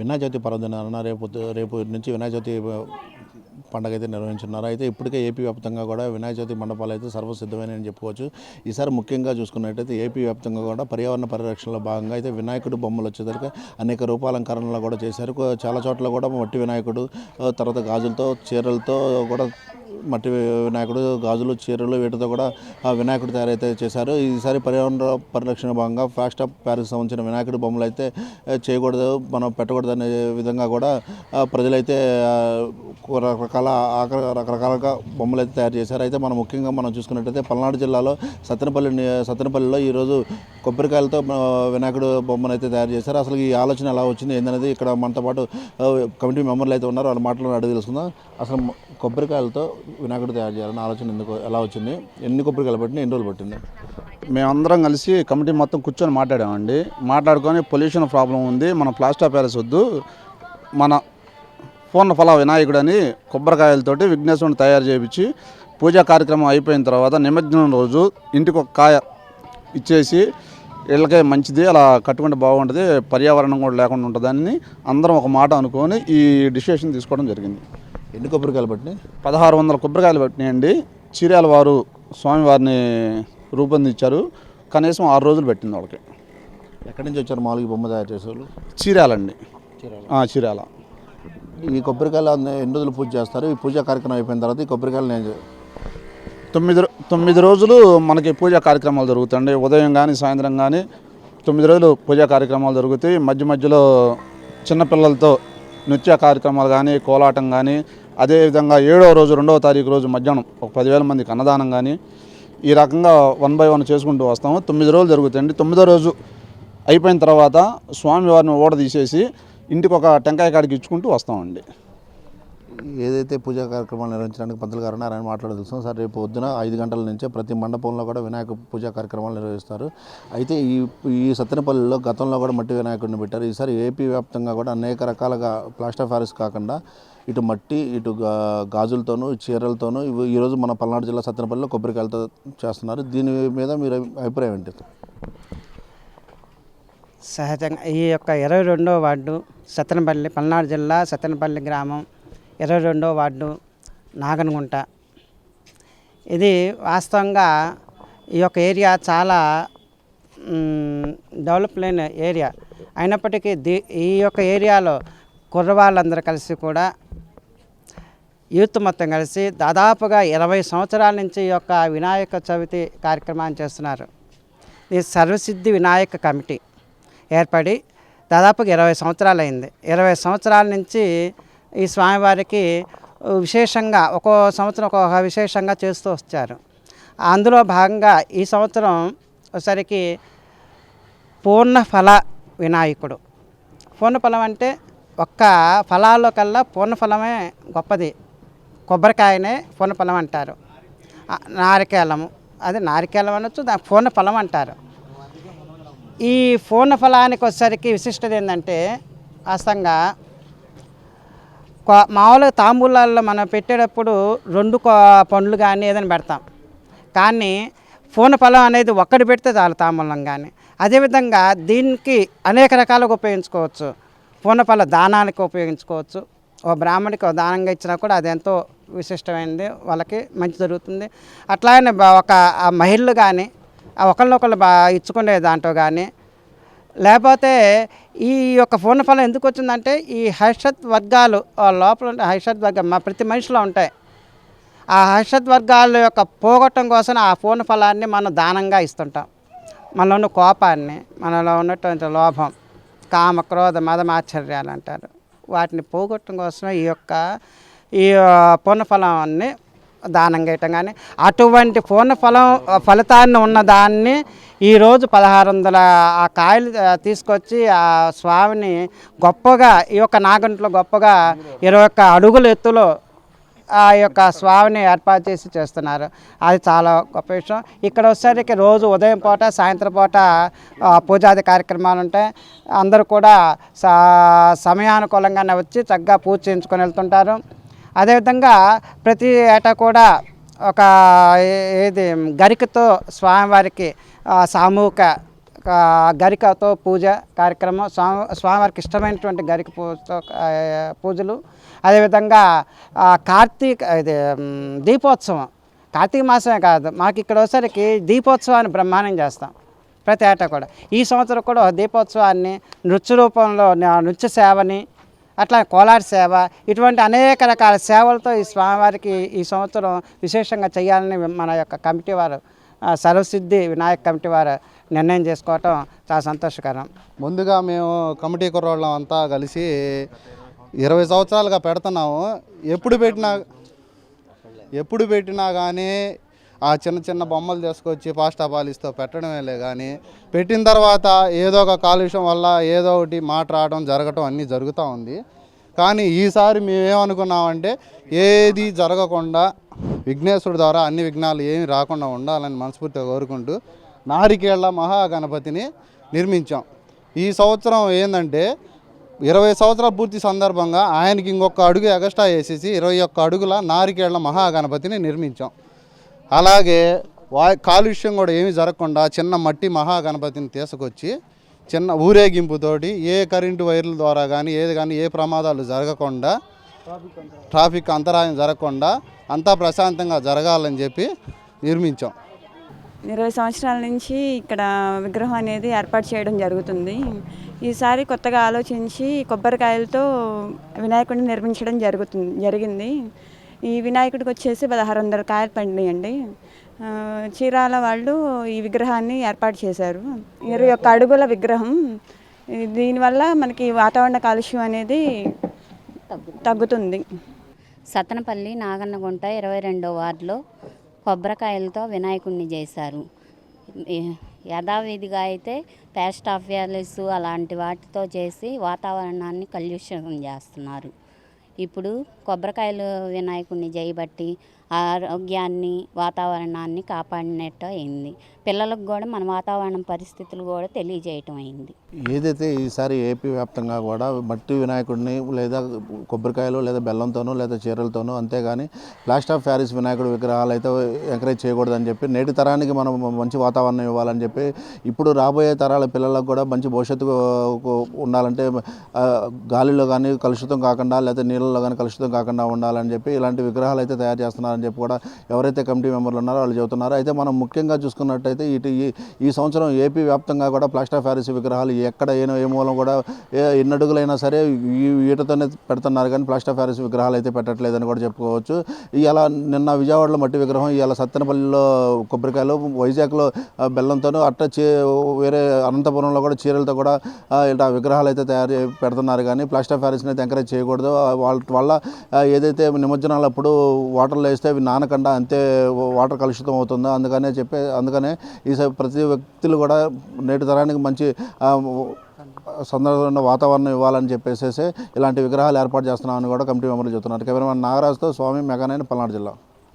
వినాయక చవితి పర్వదినాన రేపు రేపు నుంచి వినాయక చవితి పండగ అయితే నిర్వహించున్నారు అయితే ఇప్పటికే ఏపీ వ్యాప్తంగా కూడా వినాయక చవితి మండపాలు అయితే సర్వసిద్ధమైన అని చెప్పుకోవచ్చు. ఈసారి ముఖ్యంగా చూసుకున్నట్టయితే ఏపీ వ్యాప్తంగా కూడా పర్యావరణ పరిరక్షణలో భాగంగా అయితే వినాయకుడు బొమ్మలు వచ్చేసరికి అనేక రూపాలంకరణలు కూడా చేశారు. చాలా చోట్ల కూడా మట్టి వినాయకుడు తర్వాత గాజులతో చీరలతో కూడా మట్టి వినాయకుడు గాజులు చీరలు వీటితో కూడా ఆ వినాయకుడు తయారైతే చేశారు. ఈసారి పర్యావరణ పరిరక్షణ భాగంగా ఫాస్ట్ ఆఫ్ ప్యారిస్ సంబంధించిన వినాయకుడి బొమ్మలు అయితే చేయకూడదు మనం పెట్టకూడదు అనే విధంగా కూడా ప్రజలైతే రకరకాల ఆకర రకరకాలుగా బొమ్మలు అయితే తయారు చేశారు. అయితే మనం ముఖ్యంగా మనం చూసుకున్నట్టయితే పల్నాడు జిల్లాలో సత్తెనపల్లి సత్తెనపల్లిలో ఈరోజు కొబ్బరికాయలతో వినాయకుడు బొమ్మను అయితే తయారు చేశారు. అసలు ఈ ఆలోచన ఎలా వచ్చింది ఏందనేది ఇక్కడ మనతో పాటు కమిటీ మెంబర్లు అయితే ఉన్నారు. వాళ్ళ మాటలను అడిగి తెలుసుకుందాం. అసలు కొబ్బరికాయలతో వినాయకుడు తయారు చేయాలని ఆలోచన ఎందుకు ఎలా వచ్చింది? ఎన్ని కొబ్బరికాయలు పట్టింది ఎన్ని రోజులు పట్టింది? మేమందరం కలిసి కమిటీ మొత్తం కూర్చొని మాట్లాడామండి. మాట్లాడుకొని పొల్యూషన్ ప్రాబ్లం ఉంది మన ప్లాస్టర్ ప్యాలెస్ వద్దు మన పూర్ణ ఫల వినాయకుడు అని కొబ్బరికాయలతోటి విఘ్నేశ్వరుని తయారు చేయించి పూజా కార్యక్రమం అయిపోయిన తర్వాత నిమజ్జనం రోజు ఇంటికి ఒక కాయ ఇచ్చేసి వీళ్ళకే మంచిది అలా కట్టుకుంటే బాగుంటుంది పర్యావరణం కూడా లేకుండా ఉంటుందని అందరం ఒక మాట అనుకొని ఈ డిసిషన్ తీసుకోవడం జరిగింది. ఎన్ని కొబ్బరికాయలు పట్టినాయి? పదహారు వందల కొబ్బరికాయలు పెట్టినాయండి. చీరాల వారు స్వామివారిని రూపొందించారు. కనీసం ఆరు రోజులు పెట్టింది వాళ్ళకి. ఎక్కడి నుంచి వచ్చారు మామూలుగా బొమ్మ తయారు చేసేవాళ్ళు? చీరాలండి ఆ, చీరాల. ఈ కొబ్బరికాయలు ఎన్ని రోజులు పూజ చేస్తారు? ఈ పూజా కార్యక్రమం అయిపోయిన తర్వాత ఈ కొబ్బరికాయలు నేను తొమ్మిది తొమ్మిది రోజులు మనకి పూజా కార్యక్రమాలు జరుగుతాయండి. ఉదయం కానీ సాయంత్రం కానీ తొమ్మిది రోజులు పూజా కార్యక్రమాలు జరుగుతాయి. మధ్య మధ్యలో చిన్నపిల్లలతో నృత్య కార్యక్రమాలు కానీ కోలాటం కానీ అదేవిధంగా ఏడవ రోజు రెండవ తారీఖు రోజు మధ్యాహ్నం ఒక పదివేల మందికి అన్నదానం కానీ ఈ రకంగా వన్ బై వన్ చేసుకుంటూ వస్తాము. తొమ్మిది రోజులు జరుగుతాయండి తొమ్మిదో రోజు అయిపోయిన తర్వాత స్వామివారిని ఓడ తీసేసి ఇంటికి ఒక టెంకాయ కాడికి ఇచ్చుకుంటూ వస్తామండి. ఏదైతే పూజా కార్యక్రమాలు నిర్వహించడానికి పంతులు గారు ఉన్నారో ఆయన సార్ రేపు పొద్దున ఐదు గంటల నుంచే ప్రతి మండపంలో కూడా వినాయక పూజా కార్యక్రమాలు నిర్వహిస్తారు. అయితే ఈ ఈ సత్తెనపల్లిలో గతంలో కూడా మట్టి వినాయకుడిని పెట్టారు. ఈసారి ఏపీ వ్యాప్తంగా కూడా అనేక రకాలుగా ప్లాస్టర్ ఆఫ్ కాకుండా ఇటు మట్టి ఇటు గా- గాజులతోనూ చీరలతోనూ ఇవి ఈరోజు మన పల్నాడు జిల్లా సత్తెనపల్లిలో కొబ్బరికాయలతో చేస్తున్నారు. దీని మీద మీరు అభిప్రాయం ఏంటి? సహజంగా ఈ యొక్క ఇరవై రెండో వార్డు సత్తెనపల్లి పల్నాడు జిల్లా సత్తెనపల్లి గ్రామం ఇరవై రెండో వార్డు నాగనగుంట. ఇది వాస్తవంగా ఈ యొక్క ఏరియా చాలా డెవలప్ లేని ఏరియా. అయినప్పటికీ దీ ఈ యొక్క ఏరియాలో కుర్రవాళ్ళందరూ కలిసి కూడా యూత్ మొత్తం కలిసి దాదాపుగా ఇరవై సంవత్సరాల నుంచి ఈ యొక్క వినాయక చవితి కార్యక్రమాన్ని చేస్తున్నారు. ఇది సర్వసిద్ధి వినాయక కమిటీ ఏర్పడి దాదాపుగా ఇరవై సంవత్సరాలు అయింది ఇరవై సంవత్సరాల నుంచి ఈ స్వామివారికి విశేషంగా ఒక్కో సంవత్సరం ఒక్కొక్క విశేషంగా చేస్తూ వచ్చారు. అందులో భాగంగా ఈ సంవత్సరం ఒకసారికి పూర్ణ ఫల వినాయకుడు. పూర్ణఫలం అంటే ఒక్క ఫలాల్లో కల్లా పూర్ణఫలమే గొప్పది. కొబ్బరికాయనే పూర్ణఫలం అంటారు. ఆ, నారికేలము. అది నారికేలం అనొచ్చు దాని పూర్ణఫలం అంటారు. ఈ పూర్ణఫలానికి వచ్చేసరికి విశిష్టత ఏంటంటే వాస్తవంగా మామూలుగా తాంబూలాల్లో మనం పెట్టేటప్పుడు రెండు పండ్లు కానీ ఏదైనా పెడతాం. కానీ పూర్ణఫలం అనేది ఒక్కటి పెడితే చాలు తాంబూలం కానీ. అదేవిధంగా దీనికి అనేక రకాలుగా ఉపయోగించుకోవచ్చు. పూర్ణఫల దానానికి ఉపయోగించుకోవచ్చు. ఓ బ్రాహ్మడికి ఓ దానంగా ఇచ్చినా కూడా అది ఎంతో విశిష్టమైనది వాళ్ళకి మంచి జరుగుతుంది. అట్లానే ఒక మహిళలు కానీ ఒకళ్ళనొకళ్ళు బా ఇచ్చుకునే దాంట్లో కానీ లేకపోతే ఈ యొక్క పూర్ణ ఫలం ఎందుకు వచ్చిందంటే ఈ హర్షత్ వర్గాలు ఆ లోపల ఉండే హర్షత్ వర్గం మా ప్రతి మనిషిలో ఉంటాయి. ఆ హర్షత్ వర్గాల యొక్క పోగొట్టం కోసం ఆ పూర్ణ ఫలాన్ని మనం దానంగా ఇస్తుంటాం. మనలో ఉన్న కోపాన్ని మనలో ఉన్నటువంటి లోభం కామ క్రోధ మదం ఆశ్చర్యాలు అంటారు. వాటిని పోగొట్టడం కోసమే ఈ యొక్క ఈ పూర్ణఫలాన్ని దానం చేయటం కానీ అటువంటి పూర్ణ ఫలం ఫలితాన్ని ఉన్నదాన్ని ఈరోజు పదహారు వందల ఆ కాయలు తీసుకొచ్చి ఆ స్వామిని గొప్పగా ఈ యొక్క నాగంట్లో గొప్పగా ఇరవై ఒక్క అడుగుల ఎత్తులో ఆ యొక్క స్వామిని ఏర్పాటు చేసి చేస్తున్నారు. అది చాలా గొప్ప విషయం. ఇక్కడ వచ్చేసరికి రోజు ఉదయం పూట సాయంత్రం పూట పూజాది కార్యక్రమాలు ఉంటాయి. అందరూ కూడా సా సమయానుకూలంగానే వచ్చి చక్కగా పూజ చేయించుకొని వెళ్తుంటారు. అదేవిధంగా ప్రతి ఏటా కూడా ఒక ఏది గరికతో స్వామివారికి సామూహిక గరికతో పూజ కార్యక్రమం స్వామి స్వామివారికి ఇష్టమైనటువంటి గరిక పూజతో పూజలు. అదేవిధంగా కార్తీక ఇది దీపోత్సవం. కార్తీక మాసమే కాదు మాకు ఇక్కడ వచ్చేసరికి దీపోత్సవాన్ని బ్రహ్మాండం చేస్తాం ప్రతి ఏటా కూడా. ఈ సంవత్సరం కూడా దీపోత్సవాన్ని నృత్య రూపంలో నృత్య సేవని అట్లా కోలాట సేవ ఇటువంటి అనేక రకాల సేవలతో ఈ స్వామివారికి ఈ సంవత్సరం విశేషంగా చేయాలని మన యొక్క కమిటీ వారు సర్వసిద్ధి వినాయక కమిటీ వారు నిర్ణయం చేసుకోవటం చాలా సంతోషకరం. ముందుగా మేము కమిటీ కుర్రోళ్ళం అంతా కలిసి ఇరవై సంవత్సరాలుగా పెడుతున్నాము. ఎప్పుడు పెట్టినా ఎప్పుడు పెట్టినా కానీ ఆ చిన్న చిన్న బొమ్మలు తీసుకొచ్చి పాస్టా పాలిస్తో పెట్టడమేలే కానీ పెట్టిన తర్వాత ఏదో ఒక కాలుష్యం వల్ల ఏదో ఒకటి మాట రావడం జరగటం అన్నీ జరుగుతూ ఉంది. కానీ ఈసారి మేమేమనుకున్నామంటే ఏది జరగకుండా విఘ్నేశ్వరుడు ద్వారా అన్ని విఘ్నాలు ఏమి రాకుండా ఉండాలని మనస్ఫూర్తిగా కోరుకుంటూ నారికేళ్ళ మహాగణపతిని నిర్మించాం. ఈ సంవత్సరం ఏంటంటే ఇరవై సంవత్సరాల పూర్తి సందర్భంగా ఆయనకి ఇంకొక అడుగు ఎగస్ట్రా వేసేసి ఇరవై ఒక్క అడుగుల నారికేళ్ళ మహాగణపతిని నిర్మించాం. అలాగే వా కాలుష్యం కూడా ఏమీ జరగకుండా చిన్న మట్టి మహాగణపతిని తీసుకొచ్చి చిన్న ఊరేగింపుతోటి ఏ కరెంటు వైర్ల ద్వారా కానీ ఏది కానీ ఏ ప్రమాదాలు జరగకుండా ట్రాఫిక్ అంతరాయం జరగకుండా అంతా ప్రశాంతంగా జరగాలని చెప్పి నిర్మించాం. ఇరవై సంవత్సరాల నుంచి ఇక్కడ విగ్రహం అనేది ఏర్పాటు చేయడం జరుగుతుంది. ఈసారి కొత్తగా ఆలోచించి కొబ్బరికాయలతో వినాయకుడిని నిర్మించడం జరుగుతుంది జరిగింది. ఈ వినాయకుడికి వచ్చేసి పదహారు వందల కాయలు పండియండి చీరాల వాళ్ళు ఈ విగ్రహాన్ని ఏర్పాటు చేశారు. ఇరవై ఒక్క అడుగుల విగ్రహం. దీనివల్ల మనకి వాతావరణ కాలుష్యం అనేది తగ్గుతుంది. సతనపల్లి నాగన్నగుంట ఇరవై రెండో వార్డులో కొబ్బరికాయలతో వినాయకుడిని చేశారు. యథావిధిగా అయితే పేస్ట్ ఆఫ్ వ్యాలీస్ అలాంటి వాటితో చేసి వాతావరణాన్ని కలుష్యం చేస్తున్నారు. ఇప్పుడు కొబ్బరికాయలు వినాయకుడిని చేయబట్టి ఆరోగ్యాన్ని వాతావరణాన్ని కాపాడినట్టు అయింది పిల్లలకు కూడా మన వాతావరణం పరిస్థితులు కూడా తెలియజేయటం అయింది ఏదైతే ఈసారి ఏపీ వ్యాప్తంగా కూడా మట్టి వినాయకుడిని లేదా కొబ్బరికాయలు లేదా బెల్లంతోనూ లేదా చీరలతోనూ అంతేగాని ప్లాస్టర్ ఆఫ్ ప్యారిస్ వినాయకుడి విగ్రహాలు అయితే ఎంకరేజ్ చేయకూడదని చెప్పి నేటి తరానికి మనం మంచి వాతావరణం ఇవ్వాలని చెప్పి ఇప్పుడు రాబోయే తరాల పిల్లలకు కూడా మంచి భవిష్యత్తు ఉండాలంటే గాలిలో కానీ కలుషితం కాకుండా లేదా నీళ్ళలో కానీ కలుషితం కాకుండా ఉండాలని చెప్పి ఇలాంటి విగ్రహాలు అయితే తయారు చేస్తున్నారని చెప్పి కూడా ఎవరైతే కమిటీ మెంబర్లు ఉన్నారో వాళ్ళు చెబుతున్నారు. అయితే మనం ముఖ్యంగా చూసుకున్నట్టయితే ఇటు ఈ ఈ సంవత్సరం ఏపీ వ్యాప్తంగా కూడా ప్లాస్టర్ ఆఫ్ ప్యారిస్ విగ్రహాలు ఎక్కడ ఏ ఏ మూలం కూడా ఏ ఎన్ని అడుగులైనా సరే ఈ వీటితోనే పెడుతున్నారు కానీ ప్లాస్టర్ ఆఫ్ ప్యారిస్ విగ్రహాలు అయితే పెట్టట్లేదని కూడా చెప్పుకోవచ్చు. ఇలా నిన్న విజయవాడలో మట్టి విగ్రహం ఇలా సత్తెనపల్లిలో కొబ్బరికాయలు వైజాగ్లో బెల్లంతోనూ అట్ట చే వేరే అనంతపురంలో కూడా చీరలతో కూడా ఇలా విగ్రహాలు అయితే తయారు పెడుతున్నారు కానీ ప్లాస్టర్ ఆఫ్ ప్యారిస్ని అయితే ఎంకరేజ్ చేయకూడదు. వాళ్ళ వల్ల ఏదైతే నిమజ్జనాలు అప్పుడు వాటర్లో వేస్తే అవి నానకుండా అంతే వాటర్ కలుషితం అవుతుందో? అందుకనే చెప్పే అందుకనే ఈ స- ప్రతి వ్యక్తులు కూడా నేటి తరానికి మంచి సందర్భంగా సందర్భంలో వాతావరణం ఇవ్వాలని చెప్పేసేసి ఇలాంటి విగ్రహాలు ఏర్పాటు చేస్తున్నామని కూడా కమిటీ మెంబర్లు చెబుతున్నారు. కెమెరామెన్ నాగరాజుతో స్వామి మెగానైన పల్నాడు జిల్లా.